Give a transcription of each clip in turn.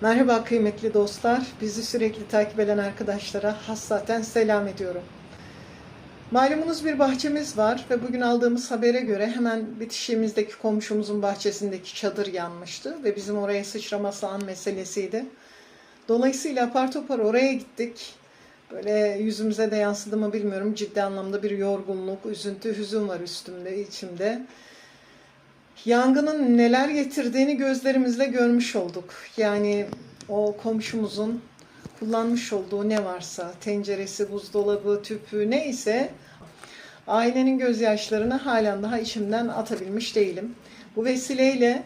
Merhaba kıymetli dostlar. Bizi sürekli takip eden arkadaşlara hassaten selam ediyorum. Malumunuz bir bahçemiz var ve bugün aldığımız habere göre hemen bitişiğimizdeki komşumuzun bahçesindeki çadır yanmıştı ve bizim oraya sıçraması an meselesiydi. Dolayısıyla apar topar oraya gittik. Böyle yüzümüze de yansıdı mı bilmiyorum. Ciddi anlamda bir yorgunluk, üzüntü, hüzün var üstümde, içimde. Yangının neler getirdiğini gözlerimizle görmüş olduk. Yani o komşumuzun kullanmış olduğu ne varsa, tenceresi, buzdolabı, tüpü neyse ailenin gözyaşlarını halen daha içimden atabilmiş değilim. Bu vesileyle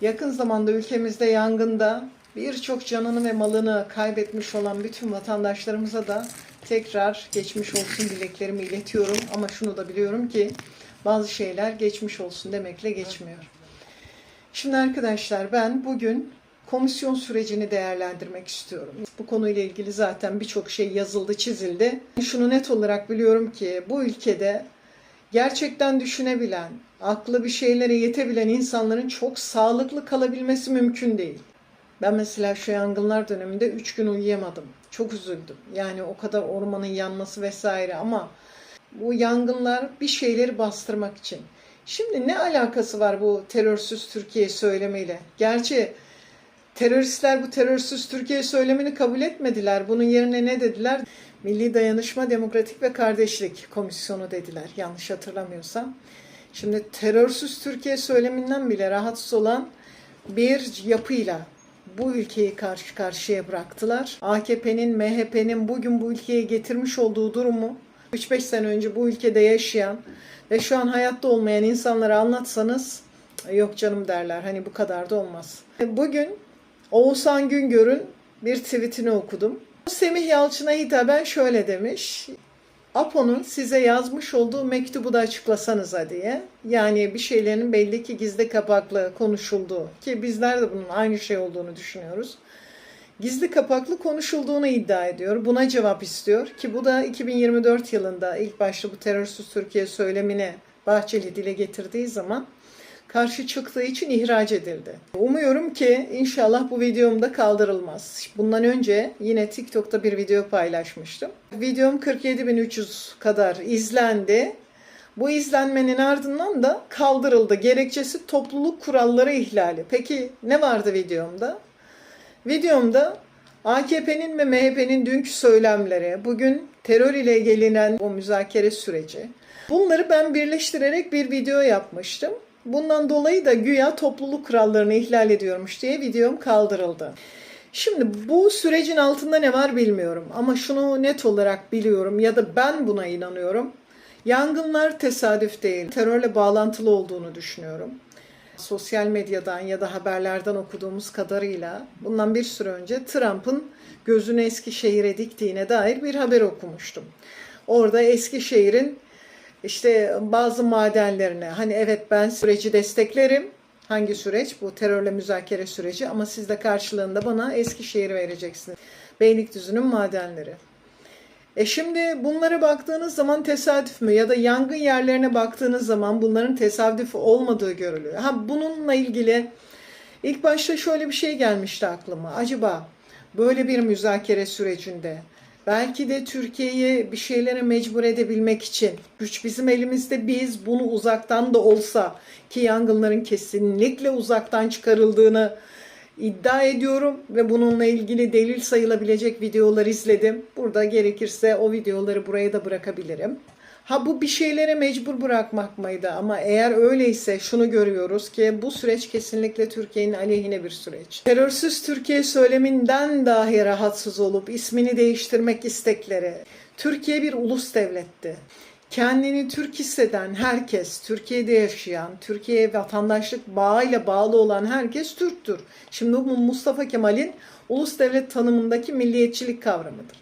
yakın zamanda ülkemizde yangında birçok canını ve malını kaybetmiş olan bütün vatandaşlarımıza da tekrar geçmiş olsun dileklerimi iletiyorum. Ama şunu da biliyorum ki bazı şeyler geçmiş olsun demekle geçmiyor. Şimdi arkadaşlar ben bugün komisyon sürecini değerlendirmek istiyorum. Bu konuyla ilgili zaten birçok şey yazıldı, çizildi. Şunu net olarak biliyorum ki bu ülkede gerçekten düşünebilen, aklı bir şeylere yetebilen insanların çok sağlıklı kalabilmesi mümkün değil. Ben mesela şu yangınlar döneminde 3 gün uyuyamadım. Çok üzüldüm. Yani o kadar ormanın yanması vesaire ama bu yangınlar bir şeyleri bastırmak için. Şimdi ne alakası var bu terörsüz Türkiye söylemiyle? Gerçi teröristler bu terörsüz Türkiye söylemini kabul etmediler. Bunun yerine ne dediler? Milli Dayanışma Demokratik ve Kardeşlik Komisyonu dediler yanlış hatırlamıyorsam. Şimdi terörsüz Türkiye söyleminden bile rahatsız olan bir yapıyla bu ülkeyi karşı karşıya bıraktılar. AKP'nin, MHP'nin bugün bu ülkeye getirmiş olduğu durumu 3-5 sene önce bu ülkede yaşayan ve şu an hayatta olmayan insanlara anlatsanız yok canım derler. Hani bu kadar da olmaz. Bugün Oğuzhan Güngör'ün bir tweetini okudum. Semih Yalçın'a hitaben şöyle demiş. Apo'nun size yazmış olduğu mektubu da açıklasanıza diye. Yani bir şeylerin belli ki gizli kapaklı konuşulduğu ki bizler de bunun aynı şey olduğunu düşünüyoruz. Gizli kapaklı konuşulduğunu iddia ediyor. Buna cevap istiyor ki bu da 2024 yılında ilk başta bu terörsüz Türkiye söylemini Bahçeli dile getirdiği zaman karşı çıktığı için ihraç edildi. Umuyorum ki inşallah bu videomda kaldırılmaz. Bundan önce yine TikTok'ta bir video paylaşmıştım. Videom 47.300 kadar izlendi. Bu izlenmenin ardından da kaldırıldı. Gerekçesi topluluk kuralları ihlali. Peki ne vardı videomda? Videomda AKP'nin ve MHP'nin dünkü söylemleri, bugün terör ile gelinen o müzakere süreci. Bunları ben birleştirerek bir video yapmıştım. Bundan dolayı da güya topluluk kurallarını ihlal ediyormuş diye videom kaldırıldı. Şimdi bu sürecin altında ne var bilmiyorum ama şunu net olarak biliyorum ya da ben buna inanıyorum. Yangınlar tesadüf değil, terörle bağlantılı olduğunu düşünüyorum. Sosyal medyadan ya da haberlerden okuduğumuz kadarıyla bundan bir süre önce Trump'ın gözünü Eskişehir'e diktiğine dair bir haber okumuştum. Orada Eskişehir'in işte bazı madenlerine hani evet ben süreci desteklerim. Hangi süreç? Bu terörle müzakere süreci ama siz de karşılığında bana Eskişehir'i vereceksiniz. Beylikdüzü'nün madenleri. E şimdi bunlara baktığınız zaman tesadüf mü ya da yangın yerlerine baktığınız zaman bunların tesadüf olmadığı görülüyor. Ha bununla ilgili ilk başta şöyle bir şey gelmişti aklıma. Acaba böyle bir müzakere sürecinde belki de Türkiye'yi bir şeylere mecbur edebilmek için güç bizim elimizde biz bunu uzaktan da olsa ki yangınların kesinlikle uzaktan çıkarıldığını iddia ediyorum ve bununla ilgili delil sayılabilecek videolar izledim. Burada gerekirse o videoları buraya da bırakabilirim. Ha bu bir şeylere mecbur bırakmak mıydı? Ama eğer öyleyse şunu görüyoruz ki bu süreç kesinlikle Türkiye'nin aleyhine bir süreç. Terörsüz Türkiye söyleminden dahi rahatsız olup ismini değiştirmek istekleri. Türkiye bir ulus devletti kendini Türk hisseden herkes, Türkiye'de yaşayan, Türkiye'ye vatandaşlık bağıyla bağlı olan herkes Türktür. Şimdi bu Mustafa Kemal'in ulus devlet tanımındaki milliyetçilik kavramıdır.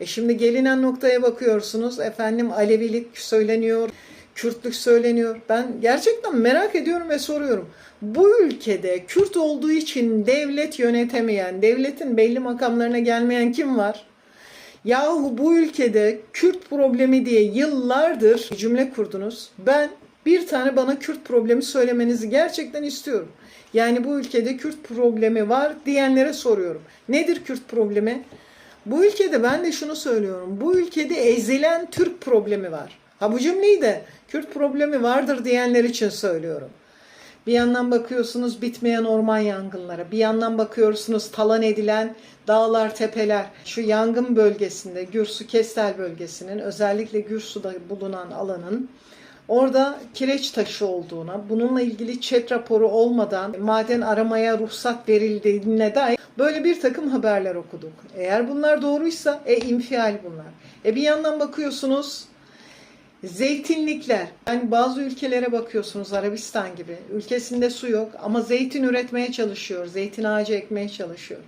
E şimdi gelinen noktaya bakıyorsunuz, efendim Alevilik söyleniyor, Kürtlük söyleniyor. Ben gerçekten merak ediyorum ve soruyorum. Bu ülkede Kürt olduğu için devlet yönetemeyen, devletin belli makamlarına gelmeyen kim var? Yahu bu ülkede Kürt problemi diye yıllardır cümle kurdunuz. Ben bir tane bana Kürt problemi söylemenizi gerçekten istiyorum. Yani bu ülkede Kürt problemi var diyenlere soruyorum. Nedir Kürt problemi? Bu ülkede ben de şunu söylüyorum. Bu ülkede ezilen Türk problemi var. Ha bu cümleyi de Kürt problemi vardır diyenler için söylüyorum. Bir yandan bakıyorsunuz bitmeyen orman yangınları, bir yandan bakıyorsunuz talan edilen dağlar, tepeler. Şu yangın bölgesinde, Gürsu Kestel bölgesinin, özellikle Gürsu'da bulunan alanın orada kireç taşı olduğuna, bununla ilgili çet raporu olmadan maden aramaya ruhsat verildiğine dair böyle bir takım haberler okuduk. Eğer bunlar doğruysa, e infial bunlar. E bir yandan bakıyorsunuz Zeytinlikler. Yani bazı ülkelere bakıyorsunuz Arabistan gibi. Ülkesinde su yok ama zeytin üretmeye çalışıyor. Zeytin ağacı ekmeye çalışıyor.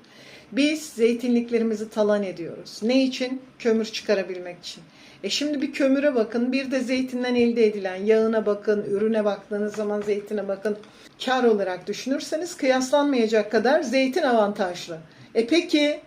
Biz zeytinliklerimizi talan ediyoruz. Ne için? Kömür çıkarabilmek için. E şimdi bir kömüre bakın, bir de zeytinden elde edilen yağına bakın, ürüne baktığınız zaman zeytine bakın. Kar olarak düşünürseniz kıyaslanmayacak kadar zeytin avantajlı. E peki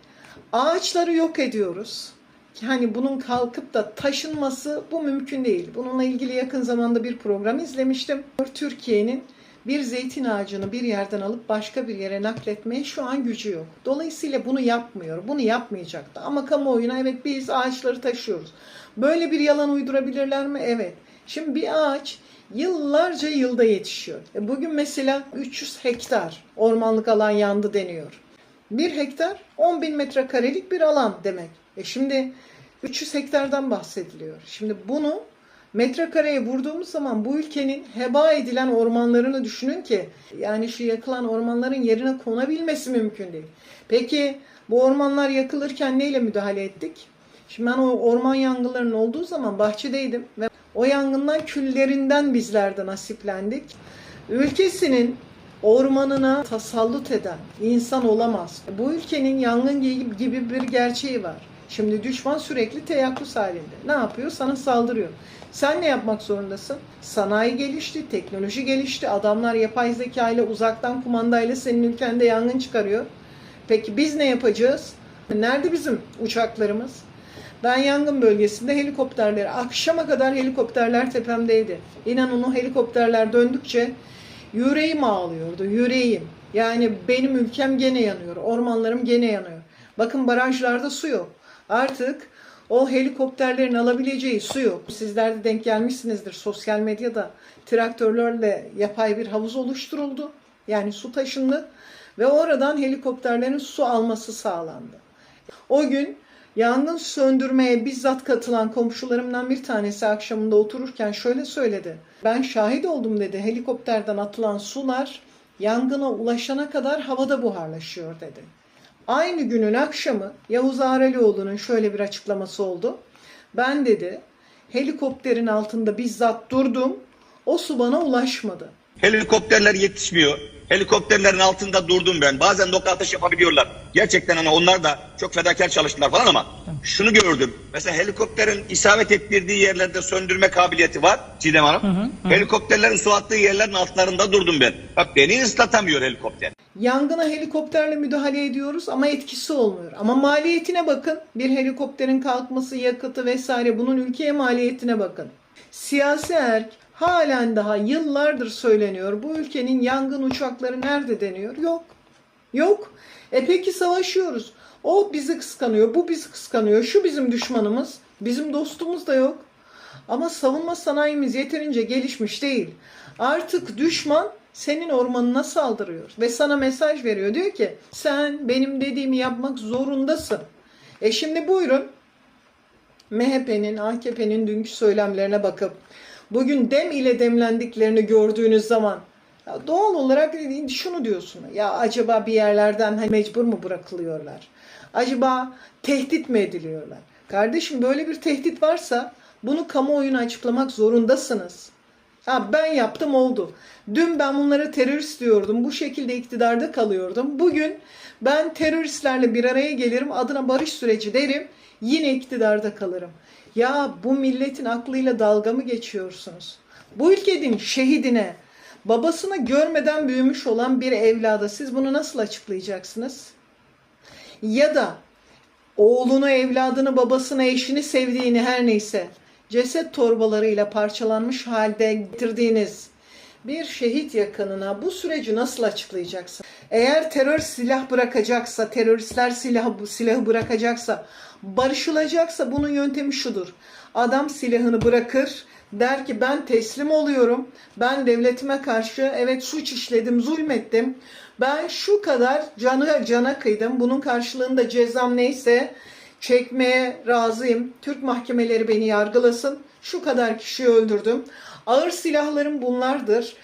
ağaçları yok ediyoruz hani bunun kalkıp da taşınması bu mümkün değil. Bununla ilgili yakın zamanda bir program izlemiştim. Türkiye'nin bir zeytin ağacını bir yerden alıp başka bir yere nakletmeye şu an gücü yok. Dolayısıyla bunu yapmıyor. Bunu yapmayacaktı. Ama kamuoyuna evet biz ağaçları taşıyoruz. Böyle bir yalan uydurabilirler mi? Evet. Şimdi bir ağaç yıllarca yılda yetişiyor. E bugün mesela 300 hektar ormanlık alan yandı deniyor. Bir hektar 10 bin metrekarelik bir alan demek. E şimdi 300 hektardan bahsediliyor. Şimdi bunu metrekareye vurduğumuz zaman bu ülkenin heba edilen ormanlarını düşünün ki yani şu yakılan ormanların yerine konabilmesi mümkün değil. Peki bu ormanlar yakılırken neyle müdahale ettik? Şimdi ben o orman yangınlarının olduğu zaman bahçedeydim ve o yangından küllerinden bizler de nasiplendik. Ülkesinin ormanına tasallut eden insan olamaz. Bu ülkenin yangın gibi bir gerçeği var. Şimdi düşman sürekli teyakkuz halinde. Ne yapıyor? Sana saldırıyor. Sen ne yapmak zorundasın? Sanayi gelişti, teknoloji gelişti. Adamlar yapay zeka ile uzaktan kumandayla senin ülkende yangın çıkarıyor. Peki biz ne yapacağız? Nerede bizim uçaklarımız? Ben yangın bölgesinde helikopterleri, akşama kadar helikopterler tepemdeydi. İnanın o helikopterler döndükçe yüreğim ağlıyordu, yüreğim. Yani benim ülkem gene yanıyor, ormanlarım gene yanıyor. Bakın barajlarda su yok. Artık o helikopterlerin alabileceği su yok. Sizler de denk gelmişsinizdir sosyal medyada traktörlerle yapay bir havuz oluşturuldu. Yani su taşındı ve oradan helikopterlerin su alması sağlandı. O gün yangın söndürmeye bizzat katılan komşularımdan bir tanesi akşamında otururken şöyle söyledi. Ben şahit oldum dedi. Helikopterden atılan sular yangına ulaşana kadar havada buharlaşıyor dedi. Aynı günün akşamı Yavuz Aralioğlu'nun şöyle bir açıklaması oldu. Ben dedi helikopterin altında bizzat durdum. O su bana ulaşmadı. Helikopterler yetişmiyor. Helikopterlerin altında durdum ben. Bazen nokta atış yapabiliyorlar. Gerçekten hani onlar da çok fedakar çalıştılar falan ama şunu gördüm. Mesela helikopterin isabet ettirdiği yerlerde söndürme kabiliyeti var Çiğdem Hanım. Helikopterlerin su attığı yerlerin altlarında durdum ben. Bak beni ıslatamıyor helikopter. Yangına helikopterle müdahale ediyoruz ama etkisi olmuyor. Ama maliyetine bakın. Bir helikopterin kalkması, yakıtı vesaire bunun ülkeye maliyetine bakın. Siyasi erk halen daha yıllardır söyleniyor. Bu ülkenin yangın uçakları nerede deniyor? Yok. Yok. E peki savaşıyoruz. O bizi kıskanıyor, bu bizi kıskanıyor, şu bizim düşmanımız, bizim dostumuz da yok. Ama savunma sanayimiz yeterince gelişmiş değil. Artık düşman senin ormanına saldırıyor ve sana mesaj veriyor. Diyor ki sen benim dediğimi yapmak zorundasın. E şimdi buyurun MHP'nin, AKP'nin dünkü söylemlerine bakıp bugün dem ile demlendiklerini gördüğünüz zaman ya doğal olarak şunu diyorsun. Ya acaba bir yerlerden hani mecbur mu bırakılıyorlar? Acaba tehdit mi ediliyorlar? Kardeşim böyle bir tehdit varsa bunu kamuoyuna açıklamak zorundasınız. Ha ben yaptım oldu. Dün ben bunları terörist diyordum. Bu şekilde iktidarda kalıyordum. Bugün ben teröristlerle bir araya gelirim. Adına barış süreci derim. Yine iktidarda kalırım. Ya bu milletin aklıyla dalga mı geçiyorsunuz? Bu ülkenin şehidine, babasını görmeden büyümüş olan bir evlada siz bunu nasıl açıklayacaksınız? Ya da oğlunu, evladını, babasını, eşini sevdiğini her neyse ceset torbalarıyla parçalanmış halde getirdiğiniz bir şehit yakınına bu süreci nasıl açıklayacaksın? Eğer terör silah bırakacaksa, teröristler silahı, silahı bırakacaksa, barışılacaksa bunun yöntemi şudur. Adam silahını bırakır, der ki ben teslim oluyorum. Ben devletime karşı evet suç işledim, zulmettim. Ben şu kadar canı cana kıydım. Bunun karşılığında cezam neyse çekmeye razıyım. Türk mahkemeleri beni yargılasın. Şu kadar kişiyi öldürdüm. Ağır silahlarım bunlardır.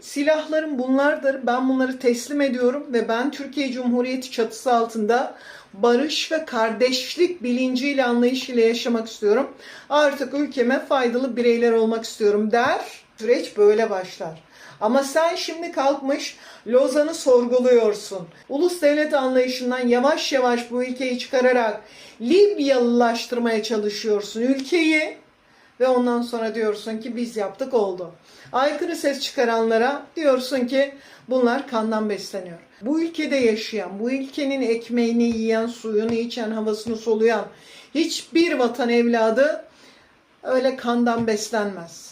Silahlarım bunlardır. Ben bunları teslim ediyorum ve ben Türkiye Cumhuriyeti çatısı altında barış ve kardeşlik bilinciyle anlayışıyla yaşamak istiyorum. Artık ülkeme faydalı bireyler olmak istiyorum der. Süreç böyle başlar. Ama sen şimdi kalkmış Lozan'ı sorguluyorsun. Ulus devlet anlayışından yavaş yavaş bu ülkeyi çıkararak Libyalılaştırmaya çalışıyorsun ülkeyi ve ondan sonra diyorsun ki biz yaptık oldu. Aykırı ses çıkaranlara diyorsun ki bunlar kandan besleniyor. Bu ülkede yaşayan, bu ülkenin ekmeğini yiyen, suyunu içen, havasını soluyan hiçbir vatan evladı öyle kandan beslenmez.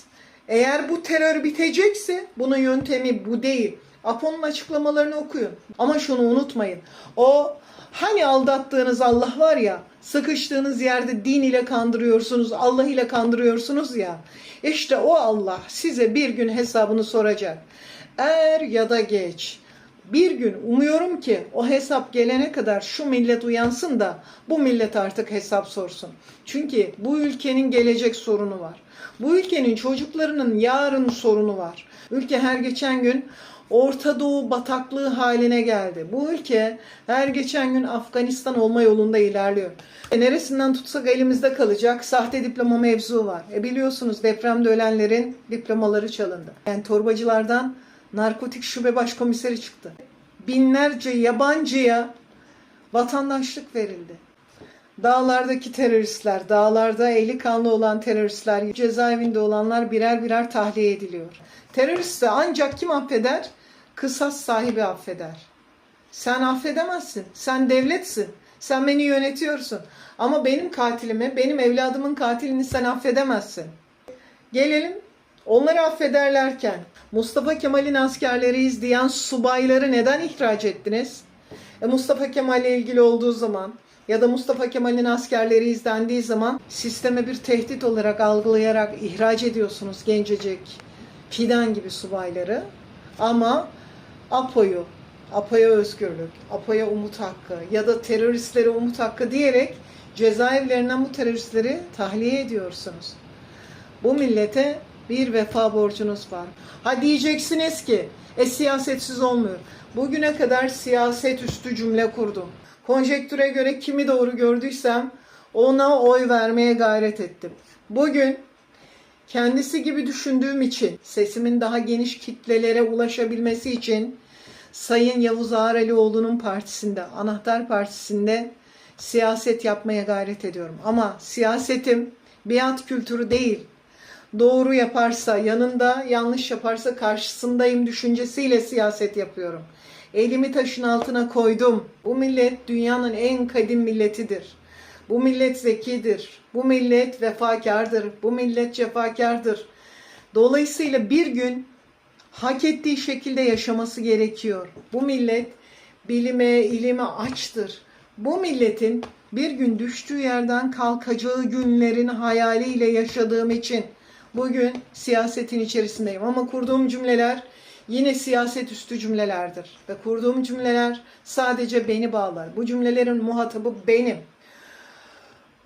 Eğer bu terör bitecekse bunun yöntemi bu değil. Apo'nun açıklamalarını okuyun. Ama şunu unutmayın. O hani aldattığınız Allah var ya, sıkıştığınız yerde din ile kandırıyorsunuz, Allah ile kandırıyorsunuz ya. İşte o Allah size bir gün hesabını soracak. Er ya da geç. Bir gün umuyorum ki o hesap gelene kadar şu millet uyansın da bu millet artık hesap sorsun. Çünkü bu ülkenin gelecek sorunu var. Bu ülkenin çocuklarının yarın sorunu var. Ülke her geçen gün Orta Doğu bataklığı haline geldi. Bu ülke her geçen gün Afganistan olma yolunda ilerliyor. E neresinden tutsak elimizde kalacak sahte diploma mevzu var. E biliyorsunuz depremde ölenlerin diplomaları çalındı. Yani torbacılardan narkotik şube başkomiseri çıktı. Binlerce yabancıya vatandaşlık verildi. Dağlardaki teröristler, dağlarda eli kanlı olan teröristler, cezaevinde olanlar birer birer tahliye ediliyor. Teröristi ancak kim affeder? Kısas sahibi affeder. Sen affedemezsin. Sen devletsin. Sen beni yönetiyorsun. Ama benim katilimi, benim evladımın katilini sen affedemezsin. Gelelim onları affederlerken Mustafa Kemal'in askerleriyiz diyen subayları neden ihraç ettiniz? E Mustafa Kemal'le ilgili olduğu zaman ya da Mustafa Kemal'in askerleri izlendiği zaman sisteme bir tehdit olarak algılayarak ihraç ediyorsunuz gencecik fidan gibi subayları. Ama APO'yu, APO'ya özgürlük, APO'ya umut hakkı ya da teröristlere umut hakkı diyerek cezaevlerinden bu teröristleri tahliye ediyorsunuz. Bu millete bir vefa borcunuz var. Ha diyeceksiniz ki e siyasetsiz olmuyor. Bugüne kadar siyaset üstü cümle kurdum. Konjektüre göre kimi doğru gördüysem ona oy vermeye gayret ettim. Bugün kendisi gibi düşündüğüm için, sesimin daha geniş kitlelere ulaşabilmesi için Sayın Yavuz Ağralioğlu'nun partisinde, Anahtar Partisi'nde siyaset yapmaya gayret ediyorum. Ama siyasetim biat kültürü değil. Doğru yaparsa yanında, yanlış yaparsa karşısındayım düşüncesiyle siyaset yapıyorum. Elimi taşın altına koydum. Bu millet dünyanın en kadim milletidir. Bu millet zekidir. Bu millet vefakardır. Bu millet cefakardır. Dolayısıyla bir gün hak ettiği şekilde yaşaması gerekiyor. Bu millet bilime, ilime açtır. Bu milletin bir gün düştüğü yerden kalkacağı günlerin hayaliyle yaşadığım için bugün siyasetin içerisindeyim. Ama kurduğum cümleler yine siyaset üstü cümlelerdir. Ve kurduğum cümleler sadece beni bağlar. Bu cümlelerin muhatabı benim.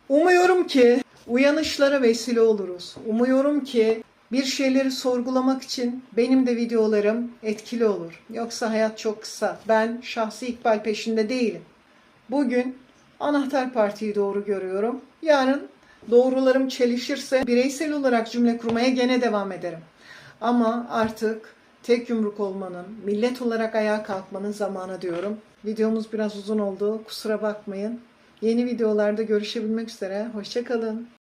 Umuyorum ki uyanışlara vesile oluruz. Umuyorum ki bir şeyleri sorgulamak için benim de videolarım etkili olur. Yoksa hayat çok kısa. Ben şahsi ikbal peşinde değilim. Bugün Anahtar Parti'yi doğru görüyorum. Yarın doğrularım çelişirse bireysel olarak cümle kurmaya gene devam ederim. Ama artık tek yumruk olmanın, millet olarak ayağa kalkmanın zamanı diyorum. Videomuz biraz uzun oldu. Kusura bakmayın. Yeni videolarda görüşebilmek üzere. Hoşçakalın.